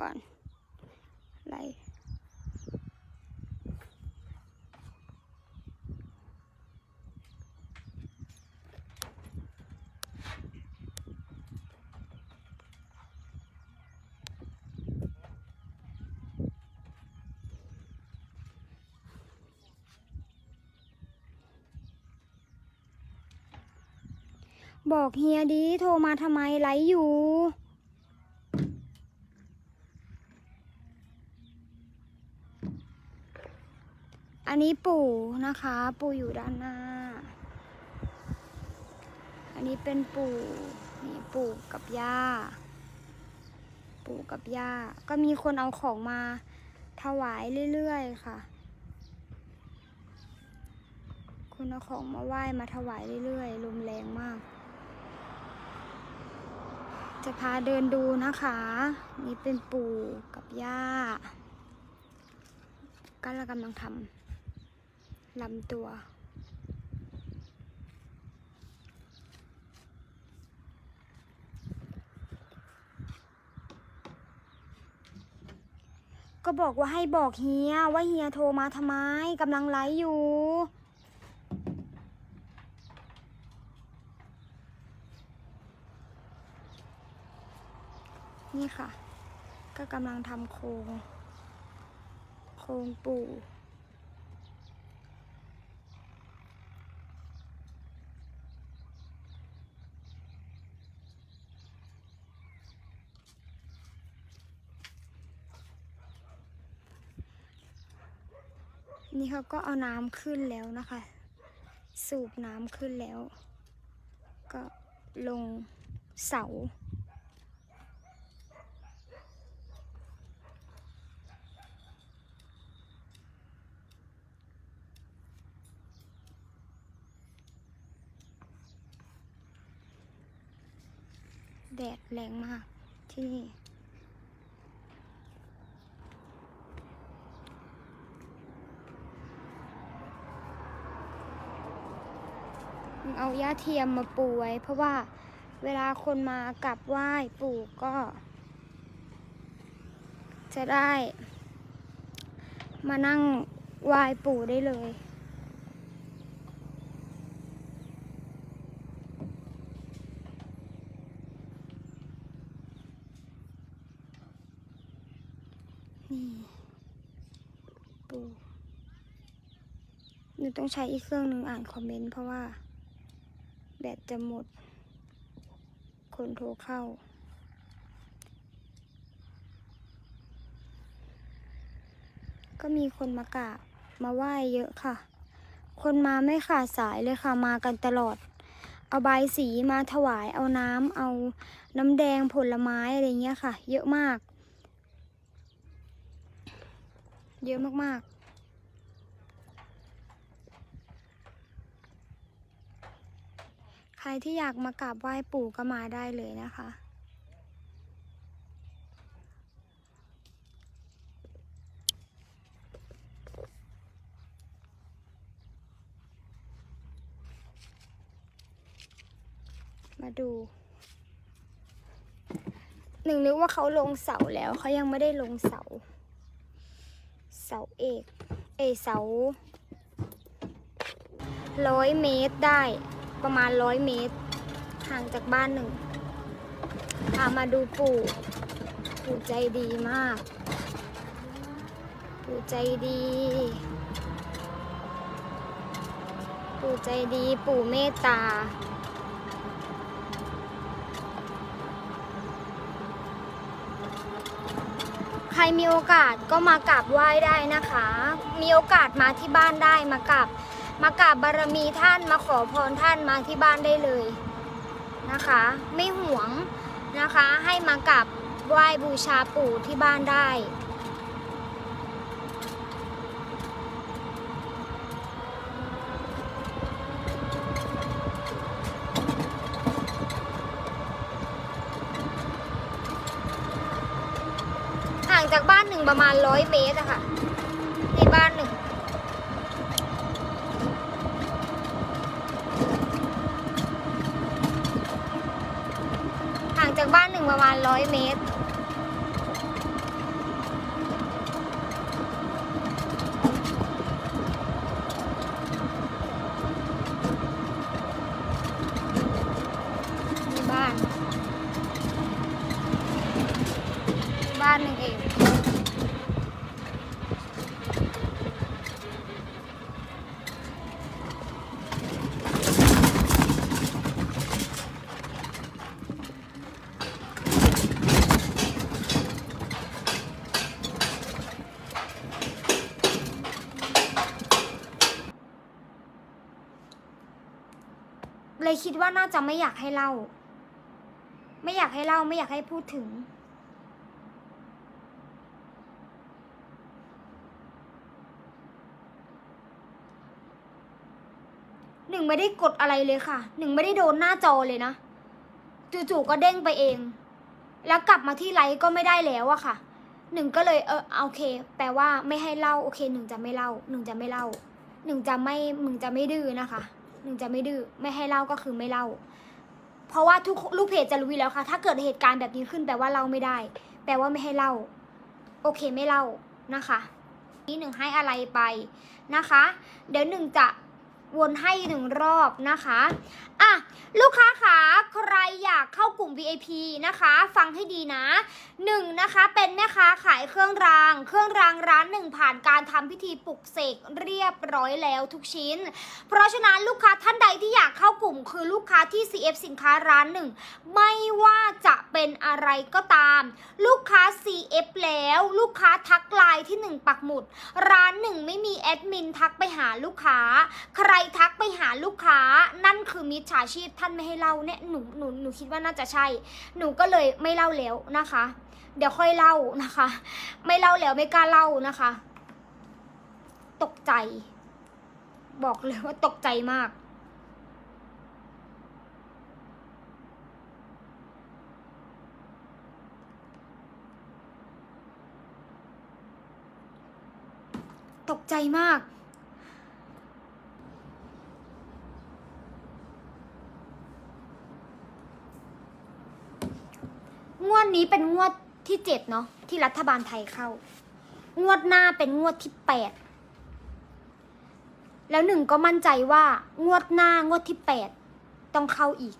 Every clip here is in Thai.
ก่อนไลบอกเฮียดีโทรมาทำไมไลฟ์อยู่ นนี้ปู่นะคะ ปู่อยู่ด้านหน้า อันนี้เป็นปู่นี่ปู่กับย่า ปู่กับย่า ก็มีคนเอาของมาถวายเรื่อยๆค่ะ คนเอาของมาไหว้มาถวายเรื่อยๆลมแรงมาก จะพาเดินดูนะคะ นี่เป็นปู่กับย่าก็เรากำลังทำ ลำตัว ก็บอกว่าให้บอกเฮีย ว่าเฮียโทรมาทำไมกำลังไลฟ์อยู่นี่ค่ะ ก็กำลังทำโครง โครงปู่ นี่เขาก็เอาน้ำขึ้นแล้วนะคะ สูบน้ำขึ้นแล้ว ก็ลงเสา แดดแรงมากที่นี่ เอาย่าเทียมมาปูไว้ เพราะว่าเวลาคนมากราบไหว้ปู่ก็ จะได้ มานั่งไหว้ปู่ได้เลยนี่ปู่หนูต้องใช้อีกเครื่องหนึ่งอ่านคอมเมนต์เพราะว่า แบตจะหมด คนโทรเข้า ก็มีคนมากราบมาไหว้เยอะค่ะ คนมาไม่ขาดสายเลยค่ะ มากันตลอด เอาใบสีมาถวาย เอาน้ำ เอาน้ำแดงผลไม้อะไรเงี้ยค่ะ เยอะมาก เยอะมากๆ ใครที่อยากมากราบไหว้ปู่ก็มาได้เลยนะคะ มาดู หนึ่งนึกว่าเขาลงเสาแล้วเขายังไม่ได้ลงเสา เสาเอก เอเสาร้อยเมตรได้ ประมาณร้อยเมตร ห่างจากบ้านหนึ่งพามาดูปู่ปู่ใจดีมาก ปู่ใจดี ปู่ใจดีปู่เมตตาใครมีโอกาสก็มากราบไหว้ได้นะคะ มีโอกาสมาที่บ้านได้มากราบ มากราบบารมีท่านมาขอพรท่านมาที่บ้านได้เลยนะคะ ไม่หวงนะคะ ให้มากราบไหว้บูชาปู่ที่บ้านได้ห่างจากบ้านหนึ่งประมาณร้อยเมตรอะค่ะที่บ้านหนึ่ง ห่างจากบ้านหนึ่ง ประมาณร้อยเมตร เลย คิดว่าน่าจะไม่อยากให้เล่า ไม่อยากให้เล่าไม่อยากให้พูดถึง หนึ่งไม่ได้กดอะไรเลยค่ะ หนึ่งไม่ได้โดนหน้าจอเลยนะจู่ๆก็เด้งไปเอง แล้วกลับมาที่ไลฟ์ก็ไม่ได้แล้วอะค่ะ หนึ่งก็เลยเออโอเค แปลว่าไม่ให้เล่าโอเค หนึ่งจะไม่เล่า หนึ่งจะไม่เล่า หนึ่งจะไม่มึงจะไม่ดื้อนะคะ หนึ่งจะไม่ดื้อไม่ให้เล่าก็คือไม่เล่า เพราะว่าทุกลูกเพจจะรู้อยู่แล้วค่ะ ถ้าเกิดเหตุการณ์แบบนี้ขึ้นแปลว่าเล่าไม่ได้ แปลว่าไม่ให้เล่า โอเคไม่เล่านะคะนี่หนึ่งให้อะไรไปนะคะ เดี๋ยวหนึ่งจะวนให้หนึ่งรอบนะคะ อะ ลูกค้าขา อยากเข้ากลุ่ม VIP นะคะ ฟังให้ดีนะหนึ่งนะคะ เป็นแม่ค้าขายเครื่องราง เครื่องรางร้านหนึ่งผ่านการทำพิธีปลุกเสกเรียบร้อยแล้วทุกชิ้น เพราะฉะนั้นลูกค้าท่านใดที่อยากเข้ากลุ่ม คือลูกค้าที่ CF สินค้าร้านหนึ่งไม่ว่าจะเป็นอะไรก็ตาม ลูกค้า CF แล้วลูกค้าทักไลน์ที่ 1 ปักหมุด ร้านหนึ่งไม่มีแอดมินทักไปหาลูกค้า ใครทักไปหาลูกค้า นั่นคือมิจฉาชีพท่านไม่ให้เล่าเนี่ยหนูหนูหนูคิดว่าน่าจะใช่ หนูก็เลยไม่เล่าแล้วนะคะ เดี๋ยวค่อยเล่านะคะ ไม่เล่าแล้วไม่กล้าเล่านะคะ ตกใจ บอกเลยว่าตกใจมากตกใจมาก งวด นี้เป็นงวดที่เจ็ดเนาะที่รัฐบาลไทยเข้า งวดหน้าเป็นงวดที่แปดแล้วหนึ่งก็มั่นใจว่างวดหน้างวดที่แปดต้องเข้าอีก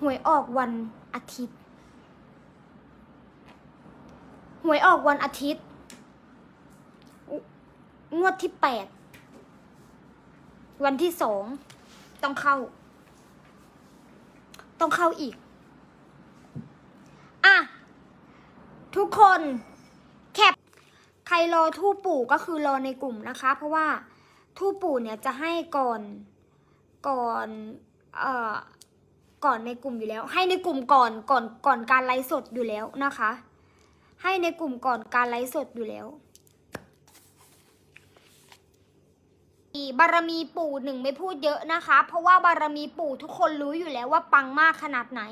หวยออกวันอาทิตย์ หวยออกวันอาทิตย์ งวดที่แปดวันที่สองต้องเข้า ต้องเข้าอีก อะ ทุกคนแคปใครรอทู่ปู่ก็คือรอในกลุ่มนะคะ เพราะว่าทู่ปู่เนี่ยจะให้ก่อนก่อนเอ่อก่อนในกลุ่มอยู่แล้ว ให้ในกลุ่มก่อนก่อนก่อนการไลฟ์สดอยู่แล้วนะคะ ให้ในกลุ่มก่อนการไลฟ์สดอยู่แล้ว บารมีปู่หนึ่งไม่พูดเยอะนะคะ เพราะว่าบารมีปู่ทุกคนรู้อยู่แล้วว่าปังมากขนาดไหน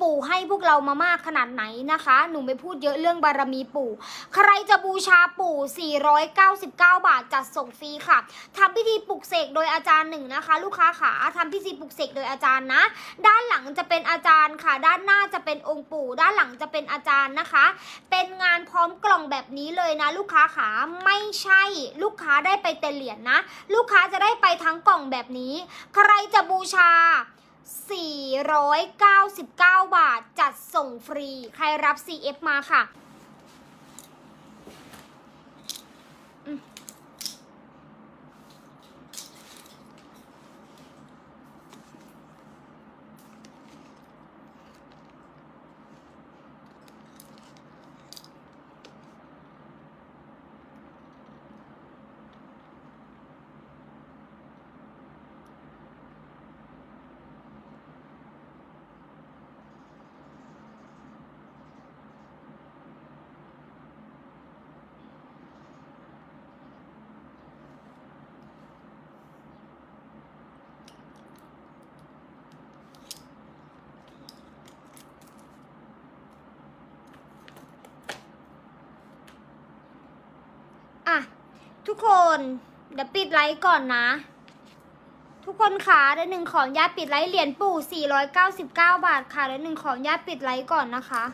ปู่ให้พวกเรามามากขนาดไหนนะคะ หนูไม่พูดเยอะเรื่องบารมีปู่ ใครจะบูชาปู่ 499 บาทจัดส่งฟรีค่ะทำพิธีปลุกเสกโดยอาจารย์หนึ่งนะคะ ลูกค้าขาทำพิธีปลุกเสกโดยอาจารย์นะ ด้านหลังจะเป็นอาจารย์ค่ะ ด้านหน้าจะเป็นองค์ปู่ ด้านหลังจะเป็นอาจารย์นะคะ เป็นงานพร้อมกล่องแบบนี้เลยนะ ลูกค้าขาไม่ใช่ลูกค้าได้ไปแต่เหรียญนะลูกกค้าจะได้ไปทั้งกล่องแบบนี้ ใครจะบูชา 499 บาท จัดส่งฟรี ใครรับ CF มาค่ะ ทุกคน เดี๋ยวปิดไลฟ์ก่อนนะ ทุกคนค่ะเดี๋ยวหนึ่งขออนุญาตปิดไลฟ์เหรียญปู่499 บาทค่ะเดี๋ยวหนึ่งขออนุญาตปิดไลฟ์ก่อนนะคะ